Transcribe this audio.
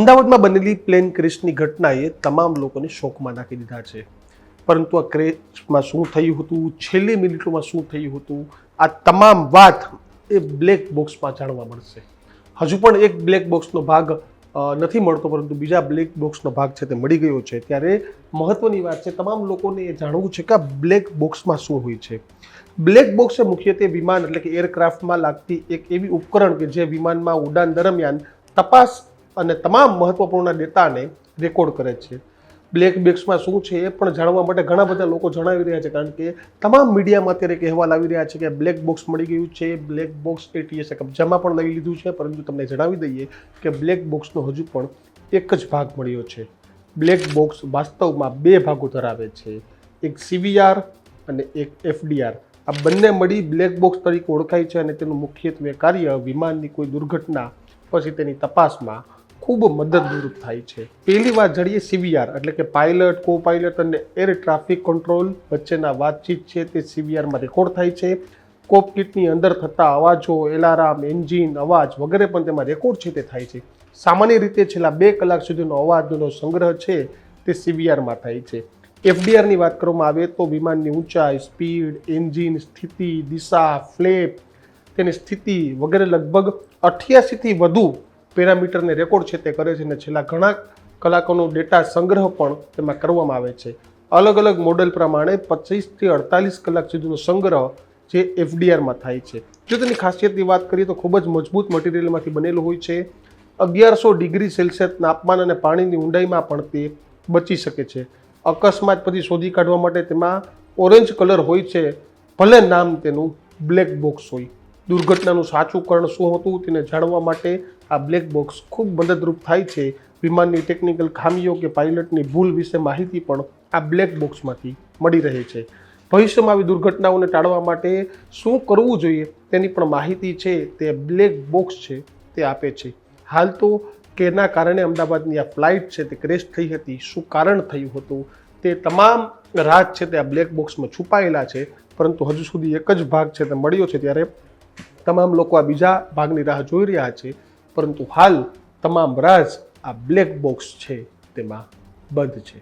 અમદાવાદમાં બનેલી પ્લેન ક્રેશની ઘટનાએ તમામ લોકોને શોકમાં નાખી દીધા છે. પરંતુ આ ક્રેશમાં શું થયું હતું? છેલ્લી મિનિટોમાં શું થયું હતું? આ તમામ વાત એ બ્લેક બોક્સમાં જાણવા મળશે. હજુ પણ એક બ્લેક બોક્સનો ભાગ નથી મળતો, પરંતુ બીજા બ્લેક બોક્સનો ભાગ છે તે મળી ગયો છે. ત્યારે મહત્વની વાત છે, તમામ લોકોને એ જાણવું છે કે આ બ્લેક બોક્સમાં શું હોય છે. બ્લેક બોક્સ મુખ્યત્વે વિમાન એટલે કે એરક્રાફ્ટમાં લાગતી એક એવી ઉપકરણ કે જે વિમાનમાં ઉડાન દરમિયાન તપાસ અને તમામ મહત્વપૂર્ણ ડેટાને રેકોર્ડ કરે છે. બ્લેક બોક્સમાં શું છે એ પણ જાણવા માટે ઘણા બધા લોકો જણાવી રહ્યા છે, કારણ કે તમામ મીડિયામાં અત્યારે એક અહેવાલ આવી રહ્યા છે કે બ્લેક બોક્સ મળી ગયું છે, બ્લેક બોક્સ એટીએસે કબજામાં પણ લઈ લીધું છે, પરંતુ તમને જણાવી દઈએ કે બ્લેક બોક્સનો હજુ પણ એક જ ભાગ મળ્યો છે. બ્લેક બોક્સ વાસ્તવમાં બે ભાગો ધરાવે છે, એક સીવીઆર અને એક એફડીઆર આ બંને મળી બ્લેક બોક્સ તરીકે ઓળખાય છે અને તેનું મુખ્યત્વે કાર્ય વિમાનની કોઈ દુર્ઘટના પછી તેની તપાસમાં ખૂબ મદદરૂપ થાય છે. પહેલી વાત જડીએ સીવીઆર, એટલે કે પાયલટ કો પાયલટ અને એર ટ્રાફિક કંટ્રોલ વચ્ચેના વાતચીત છે તે સીવીઆરમાં રેકોર્ડ થાય છે. કોકપીટની અંદર થતા અવાજો, એલારામ એન્જિન અવાજ વગેરે પણ તેમાં રેકોર્ડ છે તે થાય છે. સામાન્ય રીતે છેલ્લા બે કલાક સુધીનો અવાજનો સંગ્રહ છે તે સીવીઆરમાં થાય છે. એફડીઆરની વાત કરવામાં આવે તો વિમાનની ઊંચાઈ, સ્પીડ, એન્જિન સ્થિતિ, દિશા ફ્લેપ તેની સ્થિતિ વગેરે લગભગ અઠ્યાસીથી વધુ પેરામીટરને રેકોર્ડ છે તે કરે છે અને છેલ્લા ઘણા કલાકોનો ડેટા સંગ્રહ પણ તેમાં કરવામાં આવે છે. અલગ અલગ મોડેલ પ્રમાણે પચીસથી અડતાલીસ કલાક સુધીનો સંગ્રહ જે એફડીઆરમાં થાય છે. જો તેની ખાસિયતની વાત કરીએ તો ખૂબ જ મજબૂત મટીરિયલમાંથી બનેલું હોય છે. અગિયારસો ડિગ્રી સેલ્સિયસ તાપમાન અને પાણીની ઊંડાઈમાં પણ તે બચી શકે છે. અકસ્માત પછી શોધી કાઢવા માટે તેમાં ઓરેન્જ કલર હોય છે. ભલે નામ તેનું બ્લેક બોક્સ હોય. દુર્ઘટનાનું સાચું કારણ શું હતું તેને જાણવા માટે આ બ્લેક બોક્સ ખૂબ મદદરૂપ થાય છે. વિમાનની ટેકનિકલ ખામીઓ કે પાયલટની ભૂલ વિશે માહિતી પણ આ બ્લેક બોક્સમાંથી મળી રહે છે. ભવિષ્યમાં આવી દુર્ઘટનાઓને ટાળવા માટે શું કરવું જોઈએ તેની પણ માહિતી છે તે બ્લેક બોક્સ છે તે આપે છે. હાલ તો કેના કારણે અમદાવાદની આ ફ્લાઇટ છે તે ક્રેશ થઈ હતી. શું કારણ થયું હતું? તે તમામ રાજ છે તે આ બ્લેક બોક્સમાં છુપાયેલા છે. પરંતુ હજુ સુધી એક જ ભાગ છે તે મળ્યો છે ત્યારે તમામ લોકો આ બીજા ભાગની રાહ જોઈ રહ્યા છે, પરંતુ હાલ તમામ રાજ આ બ્લેક બોક્સ છે, તેમાં બંધ છે.